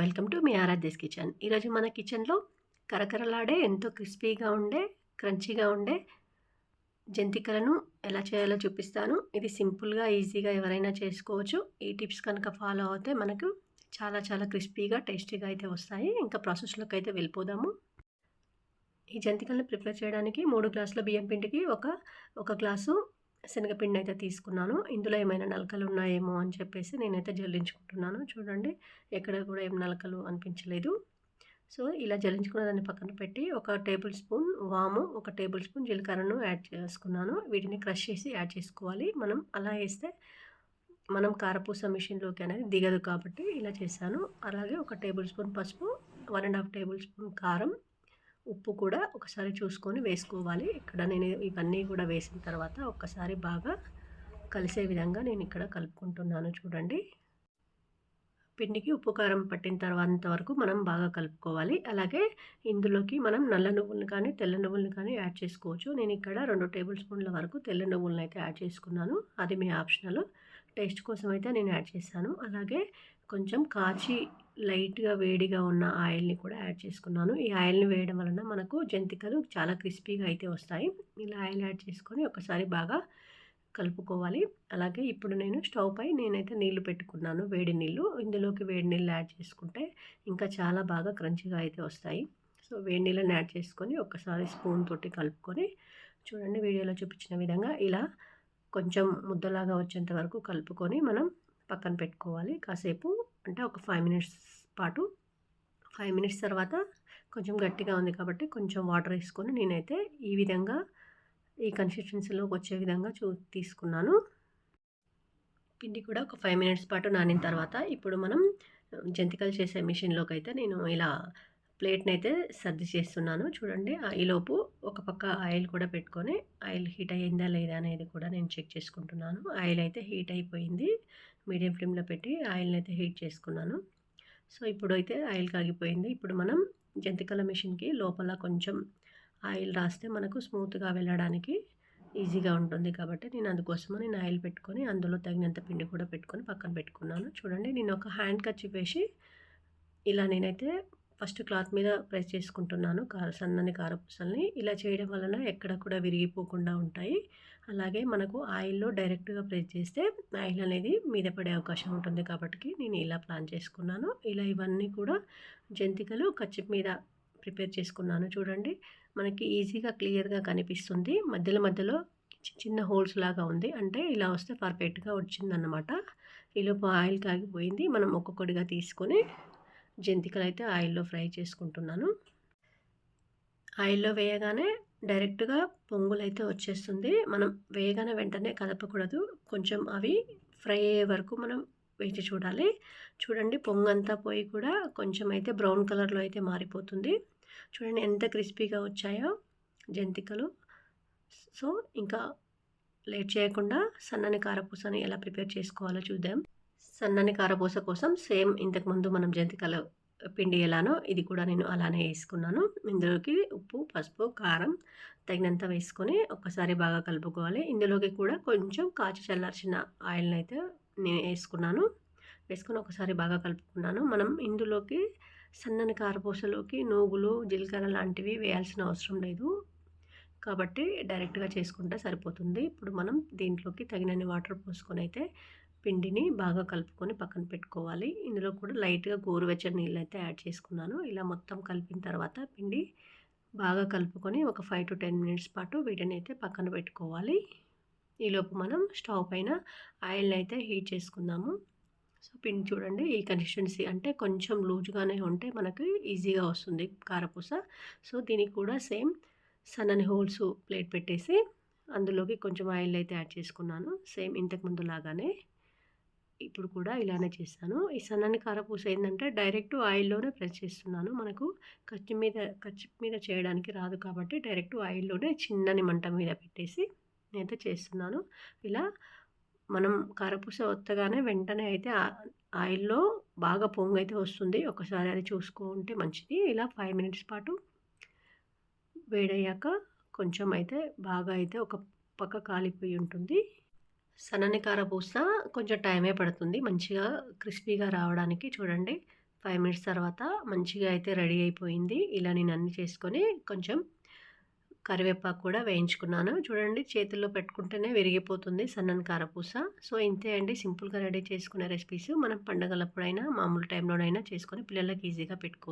Welcome to me Aaradhya's kitchen. ఈరోజు మన కిచెన్లో కరకరలాడే ఎంతో క్రిస్పీగా ఉండే క్రంచీగా ఉండే జంతికలను ఎలా చేయాలో చూపిస్తాను. ఇది సింపుల్గా ఈజీగా ఎవరైనా చేసుకోవచ్చు. ఈ టిప్స్ కనుక ఫాలో అవుతే మనకు చాలా చాలా క్రిస్పీగా టేస్టీగా అయితే వస్తాయి. ఇంకా ప్రాసెస్లోకి అయితే వెళ్ళిపోదాము. ఈ జంతికలను ప్రిపేర్ చేయడానికి మూడు గ్లాసుల బియ్యం పిండికి ఒక ఒక గ్లాసు శనగపిండి అయితే తీసుకున్నాను. ఇందులో ఏమైనా నలకలు ఉన్నాయేమో అని చెప్పేసి నేనైతే జల్లించుకుంటున్నాను. చూడండి ఎక్కడ కూడా ఏం నలకలు అనిపించలేదు. సో ఇలా జల్లించుకున్న దాన్ని పక్కన పెట్టి ఒక టేబుల్ స్పూన్ వాము ఒక టేబుల్ స్పూన్ జీలకర్రను యాడ్ చేసుకున్నాను. వీటిని క్రష్ చేసి యాడ్ చేసుకోవాలి. మనం అలా వేస్తే మనం కారపూస మిషన్లోకి అనేది దిగదు కాబట్టి ఇలా చేశాను. అలాగే ఒక టేబుల్ స్పూన్ పసుపు one and half tablespoon కారం ఉప్పు కూడా ఒకసారి చూసుకొని వేసుకోవాలి. ఇక్కడ నేను ఇవన్నీ కూడా వేసిన తర్వాత ఒక్కసారి బాగా కలిసే విధంగా నేను ఇక్కడ కలుపుకుంటున్నాను చూడండి. పిండికి ఉప్పు కారం పట్టిన తర్వాత వరకు మనం బాగా కలుపుకోవాలి. అలాగే ఇందులోకి మనం నల్ల నువ్వులను కానీ తెల్ల నువ్వులను కానీ యాడ్ చేసుకోవచ్చు. నేను ఇక్కడ రెండు టేబుల్ స్పూన్ల వరకు తెల్ల నువ్వులను అయితే యాడ్ చేసుకున్నాను. అది మీ ఆప్షనల్. టేస్ట్ కోసం అయితే నేను యాడ్ చేశాను. అలాగే కొంచెం కాచి లైట్గా వేడిగా ఉన్న ఆయిల్ని కూడా యాడ్ చేసుకున్నాను. ఈ ఆయిల్ని వేయడం వలన మనకు జంతికలు చాలా క్రిస్పీగా అయితే వస్తాయి. ఇలా ఆయిల్ యాడ్ చేసుకొని ఒకసారి బాగా కలుపుకోవాలి. అలాగే ఇప్పుడు నేను స్టవ్ పై నేనైతే నీళ్ళు పెట్టుకున్నాను వేడి నీళ్ళు ఇందులోకి వేడి నీళ్ళు యాడ్ చేసుకుంటే ఇంకా చాలా బాగా క్రంచిగా అయితే వస్తాయి. సో వేడి నీళ్ళని యాడ్ చేసుకొని ఒకసారి స్పూన్ తోటి కలుపుకొని చూడండి వీడియోలో చూపించిన విధంగా ఇలా కొంచెం ముద్దలాగా వచ్చేంత వరకు కలుపుకొని మనం పక్కన పెట్టుకోవాలి. కాసేపు అంటే ఒక ఫైవ్ మినిట్స్ పాటు ఫైవ్ మినిట్స్ తర్వాత కొంచెం గట్టిగా ఉంది కాబట్టి కొంచెం వాటర్ వేసుకొని నేనైతే ఈ విధంగా ఈ కన్సిస్టెన్సీలోకి వచ్చే విధంగా చూ తీసుకున్నాను. పిండి కూడా ఒక ఫైవ్ మినిట్స్ పాటు నానిన తర్వాత ఇప్పుడు మనం జంతికలు చేసే మిషన్లోకి అయితే నేను ఇలా ప్లేట్ని అయితే సర్ది చేస్తున్నాను. చూడండి ఈలోపు ఒక పక్క ఆయిల్ కూడా పెట్టుకొని ఆయిల్ హీట్ అయ్యిందా లేదా అనేది కూడా నేను చెక్ చేసుకుంటున్నాను. ఆయిల్ అయితే హీట్ అయిపోయింది. మీడియం ఫ్లేమ్లో పెట్టి ఆయిల్ని అయితే హీట్ చేసుకున్నాను. సో ఇప్పుడు అయితే ఆయిల్ కాగిపోయింది. ఇప్పుడు మనం జంతికల మిషన్కి లోపల కొంచెం ఆయిల్ రాస్తే మనకు స్మూత్గా వెళ్ళడానికి ఈజీగా ఉంటుంది కాబట్టి నేను అందుకోసమని నేను ఆయిల్ పెట్టుకొని అందులో తగినంత పిండి కూడా పెట్టుకొని పక్కన పెట్టుకున్నాను. చూడండి నేను ఒక హ్యాండ్ కచ్చి వేసి ఇలా నేనైతే ఫస్ట్ క్లాత్ మీద ప్రెస్ చేసుకుంటున్నాను కార సన్నని కారపూసల్ని. ఇలా చేయడం వలన ఎక్కడ కూడా విరిగిపోకుండా ఉంటాయి. అలాగే మనకు ఆయిల్లో డైరెక్ట్గా ప్రెస్ చేస్తే ఆయిల్ అనేది మీద పడే అవకాశం ఉంటుంది కాబట్టి నేను ఇలా ప్లాన్ చేసుకున్నాను. ఇలా ఇవన్నీ కూడా జంతికలు కచ్చిప్ మీద ప్రిపేర్ చేసుకున్నాను. చూడండి మనకి ఈజీగా క్లియర్గా కనిపిస్తుంది. మధ్యలో మధ్యలో చిన్న హోల్స్ లాగా ఉంది. అంటే ఇలా వస్తే పర్ఫెక్ట్గా వచ్చిందన్నమాట. ఈలోపు ఆయిల్ కాగిపోయింది. మనం ఒక్కొక్కటిగా తీసుకొని జంతికలు అయితే ఆయిల్లో ఫ్రై చేసుకుంటున్నాను. ఆయిల్లో వేయగానే డైరెక్ట్గా పొంగులు అయితే వచ్చేస్తుంది. మనం వేయగానే వెంటనే కదపకూడదు. కొంచెం అవి ఫ్రై అయ్యే వరకు మనం వేచి చూడాలి. చూడండి పొంగంతా పోయి కూడా కొంచెం అయితే బ్రౌన్ కలర్లో అయితే మారిపోతుంది. చూడండి ఎంత క్రిస్పీగా వచ్చాయో జంతికలు. సో ఇంకా లేట్ చేయకుండా సన్నని కారపూసని ఎలా ప్రిపేర్ చేసుకోవాలో చూద్దాం. సన్నని కారపూస కోసం సేమ్ ఇంతకుముందు మనం జంతికల పిండి ఎలానో ఇది కూడా నేను అలానే వేసుకున్నాను. ఇందులోకి ఉప్పు పసుపు కారం తగినంత వేసుకొని ఒక్కసారి బాగా కలుపుకోవాలి. ఇందులోకి కూడా కొంచెం కాచి చల్లార్చిన ఆయిల్ని అయితే నేను వేసుకున్నాను. వేసుకొని ఒకసారి బాగా కలుపుకున్నాను. మనం ఇందులోకి సన్నని కారపూసలోకి నూగులు జీలకర్ర లాంటివి వేయాల్సిన అవసరం లేదు. కాబట్టి డైరెక్ట్గా చేసుకుంటే సరిపోతుంది. ఇప్పుడు మనం దీంట్లోకి తగినన్ని వాటర్ పోసుకొని అయితే పిండిని బాగా కలుపుకొని పక్కన పెట్టుకోవాలి. ఇందులో కూడా లైట్గా గోరువెచ్చని నీళ్ళు అయితే యాడ్ చేసుకున్నాను. ఇలా మొత్తం కలిపిన తర్వాత పిండి బాగా కలుపుకొని ఒక ఫైవ్ టు టెన్ మినిట్స్ పాటు వీటిని అయితే పక్కన పెట్టుకోవాలి. ఈలోపు మనం స్టవ్ పైన ఆయిల్ని అయితే హీట్ చేసుకుందాము. సో పిండి చూడండి ఈ కన్సిస్టెన్సీ అంటే కొంచెం లూజ్గానే ఉంటే మనకు ఈజీగా వస్తుంది కారపూస. సో దీనికి కూడా సేమ్ సన్నని హోల్స్ ప్లేట్ పెట్టేసి అందులోకి కొంచెం ఆయిల్ అయితే యాడ్ చేసుకున్నాను. సేమ్ ఇంతకుముందు లాగానే. ఇప్పుడు కూడా ఇలానే చేస్తాను. ఈ సన్నని కారపూస ఏంటంటే డైరెక్ట్ ఆయిల్లోనే ప్రెస్ చేస్తున్నాను. మనకు కచ్చి మీద కచ్చి మీద చేయడానికి రాదు కాబట్టి డైరెక్ట్ ఆయిల్లోనే చిన్నని మంట మీద పెట్టేసి నేనైతే చేస్తున్నాను. ఇలా మనం కారపూస వత్తగానే వెంటనే అయితే ఆయిల్లో బాగా పొంగు అయితే వస్తుంది. ఒకసారి అది చూసుకుంటే మంచిది. ఇలా ఫైవ్ మినిట్స్ పాటు వేడయ్యాక కొంచెం అయితే బాగా అయితే ఒక పక్క కాలిపోయి ఉంటుంది. సన్నని కారపూస కొంచెం టైమే పడుతుంది. మంచిగా క్రిస్పీగా రావడానికి చూడండి. ఫైవ్ మినిట్స్ తర్వాత మంచిగా అయితే రెడీ అయిపోయింది. ఇలా నేను అన్ని చేసుకొని కొంచెం కరివేపాకు కూడా వేయించుకున్నాను. చూడండి చేతుల్లో పెట్టుకుంటేనే విరిగిపోతుంది సన్నని కారపూస సో ఇంతే అండి. సింపుల్గా రెడీ చేసుకునే రెసిపీస్ మనం పండగలప్పుడైనా మామూలు టైంలోనైనా చేసుకొని పిల్లలకి ఈజీగా పెట్టుకోవచ్చు.